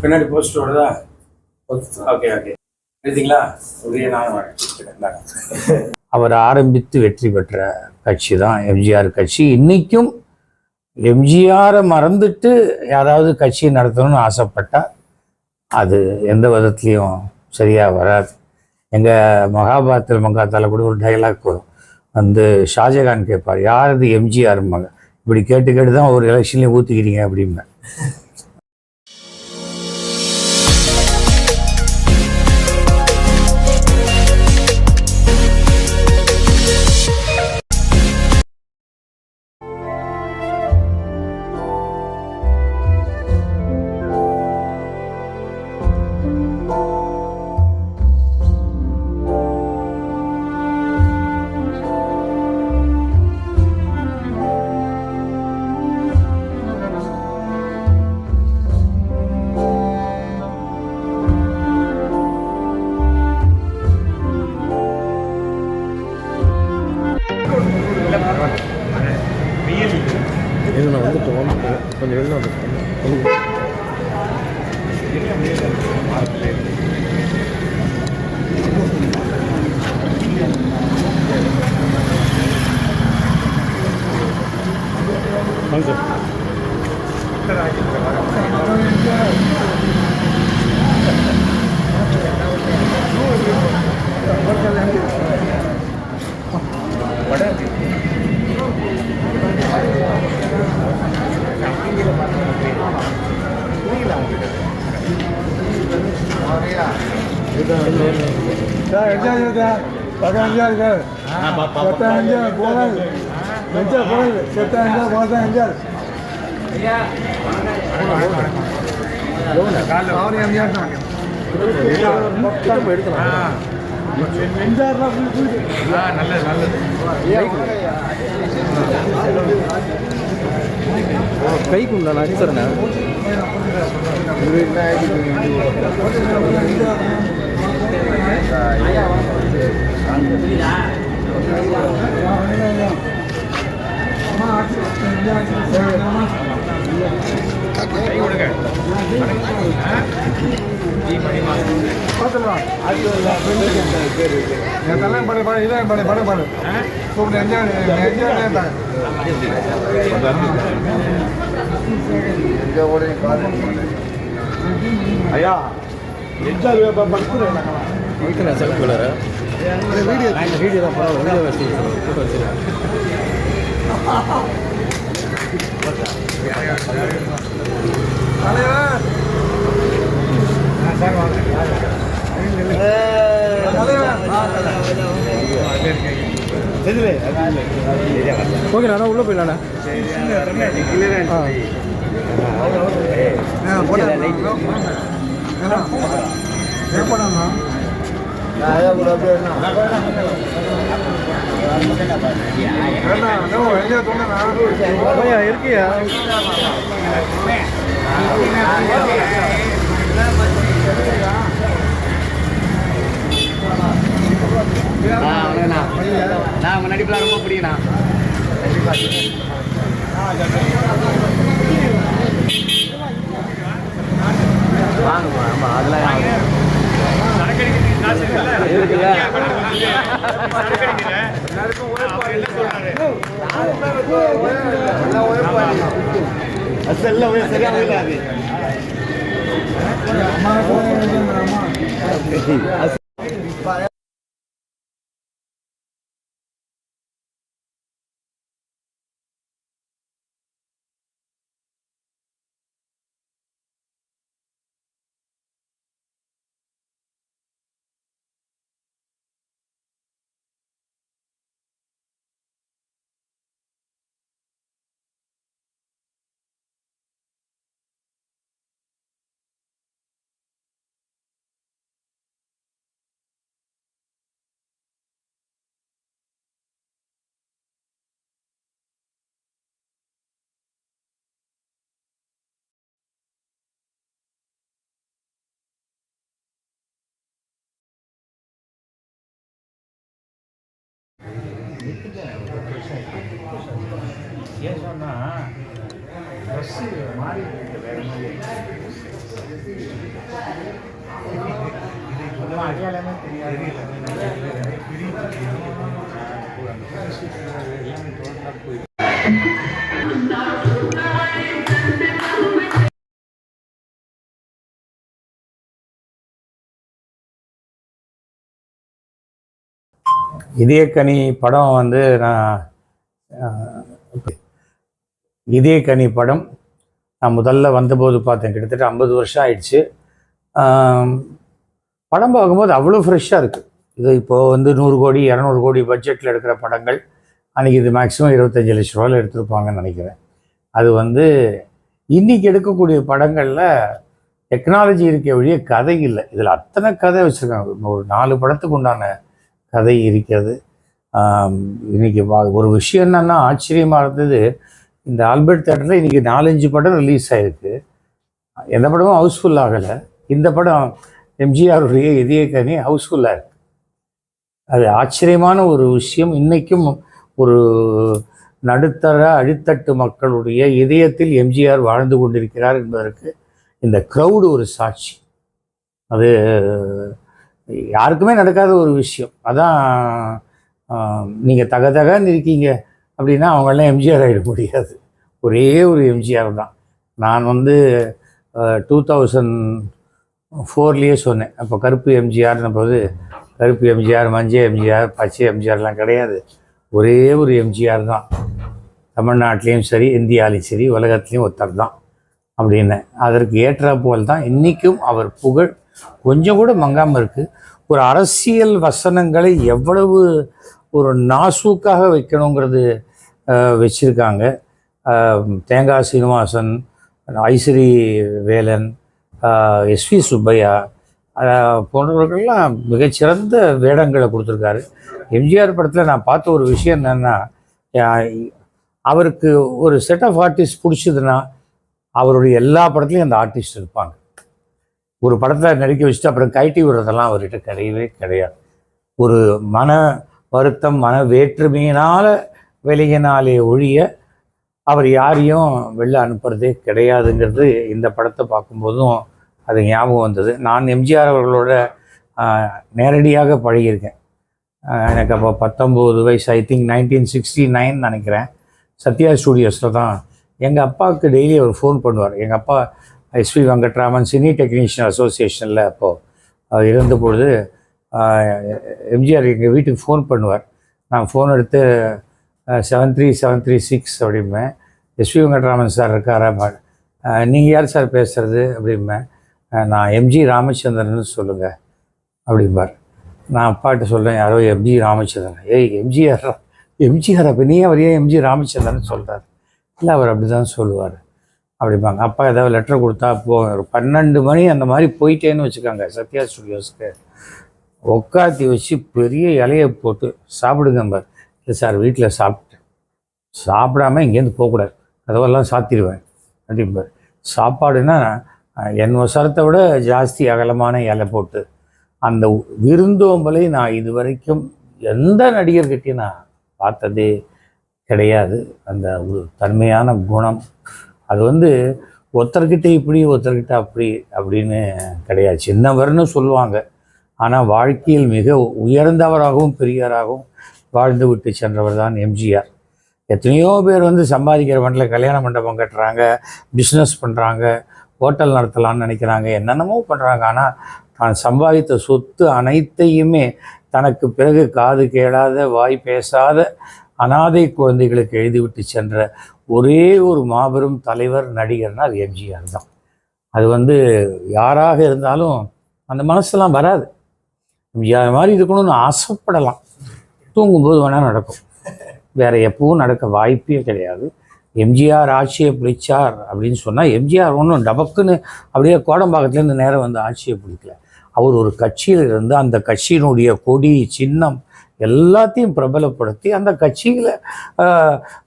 பின்னாடி போஸ்ட் வருதா okay okay எழுதிங்களா அவர் ஆரம்பித்து வெற்றி பெற்ற கட்சி தான் எம்ஜிஆர் கட்சி. இன்னைக்கும் எம்ஜிஆரை மறந்துட்டு யாராவது கட்சி நடத்தணும்னு ஆசைப்பட்டா அது எந்த விதத்துலையும் சரியாக வராது. எங்கள் மகாபாரத்தில் மங்காத்தால் கூட ஒரு டைலாக் வரும். வந்து ஷாஜகான் கேட்பார் யார் இது எம்ஜிஆர் மகன்? இப்படி கேட்டு கேட்டு தான் ஒரு எலெக்ஷன்லேயும் ஊற்றிக்கிறீங்க அப்படிம்பேன் கொஞ்சம் வெளில பதினஞ்சாவது பத்தஞ்சு போகாது நெஞ்சா போகாது பத்தஞ்சா பதினஞ்சா நல்லது நல்லது கைக்குள்ள நடிச்சரண இது என்ன ஆகிடுது கைக்கு உண்டா நான் அடிச்சுறேன் ஐயா எம்ஜிஆர் படுத்துறேன் வைக்கிறேன் சார் கலரை வீடியோ வீடியோ தான் பரவாயில்ல வீடியோ வச்சு ஃபோட்டோ வச்சுருக்கேன் ஓகே நான் உள்ளே போயிடலாண்ணா ஆ பையா இருக்கியா நான் உங்க நடிப்புலாம் ரொம்ப பிடிக்குண்ணா வாங்க. ஆமா அதெல்லாம் இருக்குல்ல சரியா ஏன் சொன்னால் ட்ரெஸ்ஸு மாறி வேறு எல்லாமே டோட்டலாக போயிருக்கு இதயக்கனி படம் வந்து நான் இதயக்கனி படம் நான் முதல்ல வந்தபோது பார்த்தேன். கிட்டத்தட்ட ஐம்பது வருஷம் ஆயிடுச்சு. படம் பார்க்கும்போது அவ்வளோ ஃப்ரெஷ்ஷாக இருக்குது இது இப்போது வந்து நூறு கோடி இரநூறு கோடி பட்ஜெட்டில் எடுக்கிற படங்கள். அன்றைக்கி இது மேக்ஸிமம் இருபத்தஞ்சி லட்ச ரூபாயில் எடுத்திருப்பாங்கன்னு நினைக்கிறேன். அது வந்து இன்றைக்கி எடுக்கக்கூடிய படங்களில் டெக்னாலஜி இருக்க வழியே கதை இல்லை. இதில் அத்தனை கதை வச்சுருக்காங்க. ஒரு நாலு படத்துக்கு உண்டான கதை இருக்கிறது. இன்றைக்கி இன்னைக்கு வா- ஒரு விஷயம் என்னென்னா ஆச்சரியமாக இருந்தது. இந்த ஆல்பர்ட் தேட்டரில் இன்றைக்கி நாலஞ்சு படம் ரிலீஸ் ஆகிருக்கு எந்த படமும் ஹவுஸ்ஃபுல் ஆகலை. இந்த படம் எம்ஜிஆருடைய இதய கனி ஹவுஸ்ஃபுல்லாக இருக்குது அது ஆச்சரியமான ஒரு விஷயம். இன்றைக்கும் ஒரு நடுத்தர அடித்தட்டு மக்களுடைய இதயத்தில் எம்ஜிஆர் வாழ்ந்து கொண்டிருக்கிறார் என்பதற்கு இந்த க்ரௌடு ஒரு சாட்சி. அது யாருக்குமே நடக்காத ஒரு விஷயம். அதான் நீங்கள் தக தகன்னு இருக்கீங்க அப்படின்னா அவங்களாம் எம்ஜிஆர் ஆகிட முடியாது. ஒரே ஒரு எம்ஜிஆர் தான். நான் வந்து டூ தௌசண்ட் ஃபோர்லேயே சொன்னேன். அப்போ கருப்பு எம்ஜிஆர்னு போது கருப்பு எம்ஜிஆர் மஞ்சள் எம்ஜிஆர் பச்சை எம்ஜிஆர்லாம் கிடையாது. ஒரே ஒரு எம்ஜிஆர் தான். தமிழ்நாட்டிலையும் சரி இந்தியாலையும் சரி உலகத்துலேயும் ஒருத்தர் தான் அப்படின்னு அதற்கு ஏற்ற போல் தான் இன்றைக்கும் அவர் புகழ் கொஞ்சம் கூட மங்காமல் இருக்குது ஒரு அரசியல் வசனங்களை எவ்வளவு ஒரு நாசூக்காக வைக்கணுங்கிறது வச்சுருக்காங்க. தேங்காய் சீனிவாசன் ஐஸ்வரி வேலன் எஸ்வி சுப்பையா போன்றவர்கள்லாம் மிகச்சிறந்த வேடங்களை கொடுத்துருக்காரு. எம்ஜிஆர் படத்தில் நான் பார்த்த ஒரு விஷயம் என்னென்னா அவருக்கு ஒரு செட் ஆஃப் ஆர்டிஸ்ட் பிடிச்சதுன்னா அவருடைய எல்லா படத்துலையும் அந்த ஆர்டிஸ்ட் இருப்பாங்க. ஒரு படத்தில் நடிக்க வச்சுட்டு அப்புறம் கைட்டி விடுறதெல்லாம் அவர்கிட்ட கிடையவே கிடையாது. ஒரு மன வருத்தம் மன வேற்றுமையினால் வெளியினாலே ஒழிய அவர் யாரையும் வெளில அனுப்புறதே கிடையாதுங்கிறது இந்த படத்தை பார்க்கும்போதும் அது ஞாபகம் வந்தது. நான் எம்ஜிஆர் அவர்களோட நேரடியாக பழகியிருக்கேன். எனக்கு அப்போ பத்தொம்போது வயசு I think nineteen sixty nine நினைக்கிறேன். சத்யா ஸ்டூடியோஸில் தான் எங்கள் அப்பாவுக்கு டெய்லி அவர் ஃபோன் பண்ணுவார். எங்கள் அப்பா S V Venkatraman cine technician அசோசியேஷனில் அப்போது இருந்த பொழுது எம்ஜிஆர் எங்கள் வீட்டுக்கு ஃபோன் பண்ணுவார். நான் ஃபோன் எடுத்து seven three seven three six அப்படிம்பேன். SV Venkatraman sir இருக்காரா நீங்கள் யார் சார் பேசுகிறது அப்படிம்பேன். நான் எம்ஜி ராமச்சந்திரன் சொல்லுங்கள் அப்படிம்பார். நான் அப்பாட்ட சொல்கிறேன் யாரோ எம்ஜி ராமச்சந்திரன். ஏய் எம்ஜிஆர் எம்ஜிஆர் அப்போ நீ அவர் ஏன் எம்ஜி ராமச்சந்திரன் சொல்கிறார் இல்லை அவர் அப்படி தான் சொல்லுவார். அப்படிம்பாங்க. அப்பா ஏதாவது லெட்டர் கொடுத்தா போகும் ஒரு பன்னெண்டு மணி அந்த மாதிரி போயிட்டேன்னு வச்சுக்கோங்க சத்யா ஸ்டுடியோஸ்க்கு உட்காத்தி வச்சு பெரிய இலையை போட்டு சாப்பிடுங்க பார் இல்லை சார் வீட்டில் சாப்பிட்டேன் சாப்பிடாம இங்கேருந்து போகக்கூடாது. கதவெல்லாம் சாத்திடுவேன். அப்படிம்பார் சாப்பாடுன்னா என் வசரத்தை விட ஜாஸ்தி அகலமான இலை போட்டு அந்த விருந்தோம்பலை நான் இது வரைக்கும் எந்த நடிகர்கிட்டையும் நான் பார்த்ததே கிடையாது. அந்த ஒரு தன்மையான குணம். அது வந்து ஒருத்தர்கிட்ட இப்படி ஒருத்தர்கிட்ட அப்படி அப்படின்னு கிடையாது. சின்னவர்னு சொல்லுவாங்க. ஆனால் வாழ்க்கையில் மிக உயர்ந்தவராகவும் பெரியவராகவும் வாழ்ந்து விட்டு சென்றவர் தான் எம்ஜிஆர். எத்தனையோ பேர் வந்து சம்பாதிக்கிற மண்டல கல்யாண மண்டபம் கட்டுறாங்க பிஸ்னஸ் பண்ணுறாங்க ஹோட்டல் நடத்தலான்னு நினைக்கிறாங்க என்னென்னமோ பண்ணுறாங்க ஆனால் தான் சம்பாதித்த சொத்து அனைத்தையுமே தனக்கு பிறகு காது கேளாத வாய் பேசாத அனாதை குழந்தைகளுக்கு எழுதிவிட்டு சென்ற ஒரே ஒரு மாபெரும் தலைவர் நடிகர்னா அது எம்ஜிஆர் தான். அது வந்து யாராக இருந்தாலும் அந்த மனசெல்லாம் வராது. எம்ஜிஆர் மாதிரி இருக்கணும்னு ஆசைப்படலாம். தூங்கும்போது வேணால் நடக்கும். வேற எப்பவும் நடக்க வாய்ப்பே கிடையாது. எம்ஜிஆர் ஆட்சியை பிடிச்சார் அப்படின்னு சொன்னால் எம்ஜிஆர் ஒன்றும் டபக்குன்னு அப்படியே கோடம்பாக்கத்துலேருந்து நேரம் வந்து ஆட்சியை பிடிக்கல. அவர் ஒரு கட்சியில் இருந்து அந்த கட்சியினுடைய கொடி சின்னம் எல்லாத்தையும் பிரபலப்படுத்தி அந்த கட்சியில்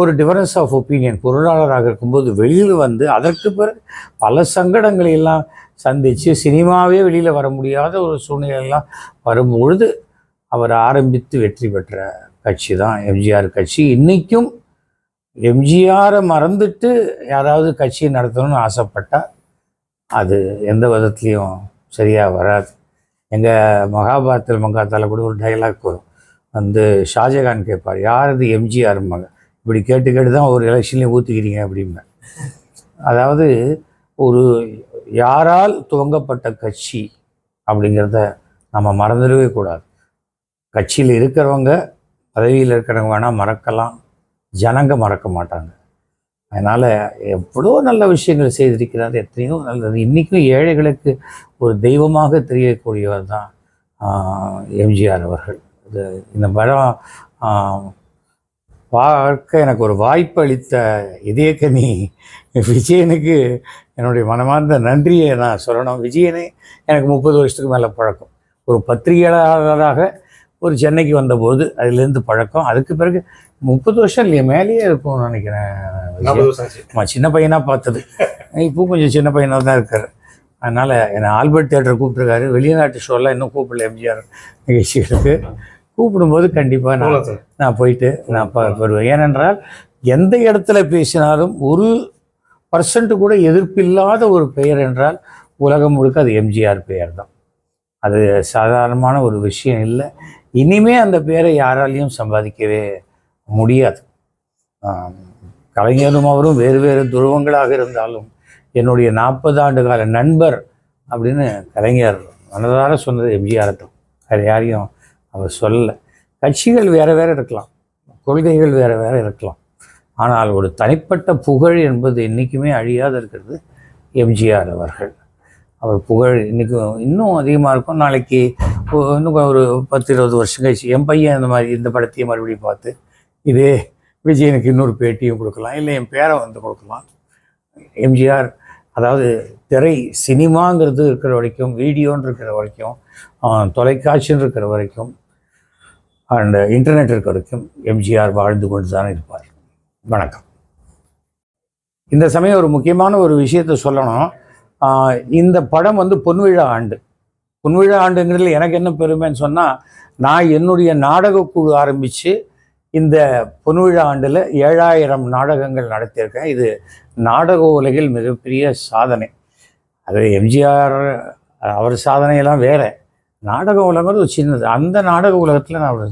ஒரு டிஃபரன்ஸ் ஆஃப் ஒப்பீனியன் பொருளாளராக இருக்கும்போது வெளியில் வந்து அதற்கு பிறகு பல சங்கடங்களை எல்லாம் சந்தித்து சினிமாவே வெளியில் வர முடியாத ஒரு சூழ்நிலையெல்லாம் வரும்பொழுது அவர் ஆரம்பித்து வெற்றி பெற்ற கட்சி தான் எம்ஜிஆர் கட்சி. இன்றைக்கும் எம்ஜிஆரை மறந்துட்டு யாராவது கட்சி நடத்தணும்னு ஆசைப்பட்டால் அது எந்த விதத்துலேயும் சரியாக வராது. எங்கள் மகாபாரத்தில் மங்காத்தால் கூட ஒரு டைலாக் வரும். வந்து ஷாஜகான் கேட்பார் யார் இது எம்ஜிஆர்ம்பாங்க இப்படி கேட்டு கேட்டு தான் ஒரு எலெக்ஷன்லேயும் ஊற்றிக்கிறீங்க அப்படிம்பேன். அதாவது ஒரு யாரால் துவங்கப்பட்ட கட்சி அப்படிங்கிறத நம்ம மறந்துடவே கூடாது. கட்சியில் இருக்கிறவங்க பதவியில் இருக்கிறவங்க வேணால் மறக்கலாம் ஜனங்க மறக்க மாட்டாங்க. அதனால் எவ்வளோ நல்ல விஷயங்கள் செய்திருக்கிறார் எத்தனையோ நல்லது. இன்றைக்கும் ஏழைகளுக்கு ஒரு தெய்வமாக தெரியக்கூடியவர் தான் எம்ஜிஆர் அவர்கள். இந்த படம் ஆஹ், பார்க்க எனக்கு ஒரு வாய்ப்பு அளித்த இதயக்கனி விஜயனுக்கு என்னுடைய மனமார்ந்த நன்றியை நான் சொல்லணும். விஜயனே எனக்கு முப்பது வருஷத்துக்கு மேலே பழக்கம். ஒரு பத்திரிகையாளராக ஒரு சென்னைக்கு வந்தபோது அதுலேருந்து பழக்கம். அதுக்கு பிறகு முப்பது வருஷம் இல்லையா மேலேயே இருக்கும்னு நினைக்கிறேன். சின்ன பையனாக பார்த்தது. இப்போ கொஞ்சம் சின்ன பையனாக தான் இருக்கார். அதனால் என்னை ஆல்பர்ட் தேட்டர் கூப்பிட்ருக்காரு வெளிநாட்டு ஷோலாம் இன்னும் கூப்பிடல எம்ஜிஆர் நிகழ்ச்சிகளுக்கு. கூப்பிடும்போது கண்டிப்பாக நான் நான் போயிட்டு நான் வருவேன். ஏனென்றால் எந்த இடத்துல பேசினாலும் ஒரு பர்சன்ட் கூட எதிர்ப்பில்லாத ஒரு பெயர் என்றால் உலகம் முழுக்க அது எம்ஜிஆர் பெயர் தான் அது சாதாரணமான ஒரு விஷயம் இல்லை. இனிமே அந்த பெயரை யாராலையும் சம்பாதிக்கவே முடியாது. கலைஞரும் அவரும் வேறு வேறு துருவங்களாக இருந்தாலும் என்னுடைய நாற்பது ஆண்டு கால நண்பர் அப்படின்னு கலைஞர் மனதார சொன்னது எம்ஜிஆர் தான். வேறு யாரையும் அவர் சொல்லலை. கட்சிகள் வேறு வேறு இருக்கலாம். கொள்கைகள் வேறு வேறு இருக்கலாம். ஆனால் ஒரு தனிப்பட்ட புகழ் என்பது என்றைக்குமே அழியாத இருக்கிறது எம்ஜிஆர் அவர்கள். அவர் புகழ் இன்றைக்கும் இன்னும் அதிகமாக இருக்கும். நாளைக்கு இன்னும் ஒரு பத்து இருபது வருஷம் கழிச்சு என் பையன் இந்த மாதிரி இந்த படத்தையும் மறுபடியும் பார்த்து இதே விஜயனுக்கு இன்னொரு பேட்டியும் கொடுக்கலாம். இல்லை என் பேரை வந்து கொடுக்கலாம். எம்ஜிஆர் அதாவது திரை சினிமாங்கிறது இருக்கிற வரைக்கும் வீடியோன்னு இருக்கிற வரைக்கும் தொலைக்காட்சின்னு இருக்கிற வரைக்கும் அண்ட் இன்டர்நெட் வரைக்கும் எம்ஜிஆர் வாழ்ந்து கொண்டு தான் இருப்பார். வணக்கம். இந்த சமயம் ஒரு முக்கியமான ஒரு விஷயத்தை சொல்லணும். இந்த படம் வந்து பொன்விழா ஆண்டு. பொன்விழா ஆண்டுங்கிறதுல எனக்கு என்ன பெருமைன்னு சொன்னால் நான் என்னுடைய நாடகக்குழு ஆரம்பித்து இந்த பொன்விழா ஆண்டில் ஏழாயிரம் நாடகங்கள் நடத்தியிருக்கேன். இது நாடக உலகில் மிகப்பெரிய சாதனை. அது எம்ஜிஆர் அவர் சாதனையெல்லாம் வேறு. நாடக உலகம் ஒரு சின்னது. அந்த நாடக உலகத்தில் நான் ஒரு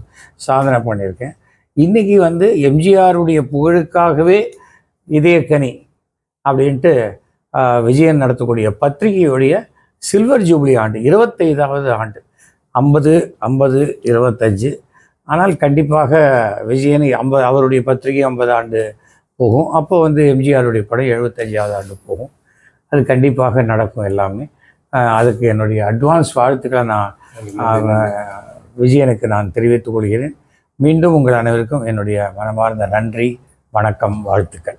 சாதனை பண்ணியிருக்கேன். இன்றைக்கி வந்து எம்ஜிஆருடைய புகழுக்காகவே இதயக்கனி அப்படின்ட்டு விஜயன் நடத்தக்கூடிய பத்திரிகையுடைய சில்வர் ஜூப்ளி ஆண்டு இருபத்தைந்தாவது ஆண்டு. ஐம்பது ஐம்பது இருபத்தஞ்சு. ஆனால் கண்டிப்பாக விஜயன் ஐம்பது அவருடைய பத்திரிகை ஐம்பது ஆண்டு போகும். அப்போ வந்து எம்ஜிஆருடைய படம் எழுபத்தஞ்சாவது ஆண்டு போகும். அது கண்டிப்பாக நடக்கும் எல்லாமே. அதுக்கு என்னுடைய அட்வான்ஸ் வாழ்த்துக்களை நான் விஜயனுக்கு நான் தெரிவித்துக் கொள்கிறேன். மீண்டும் உங்கள் அனைவருக்கும் என்னுடைய மனமார்ந்த நன்றி வணக்கம் வாழ்த்துக்கள்.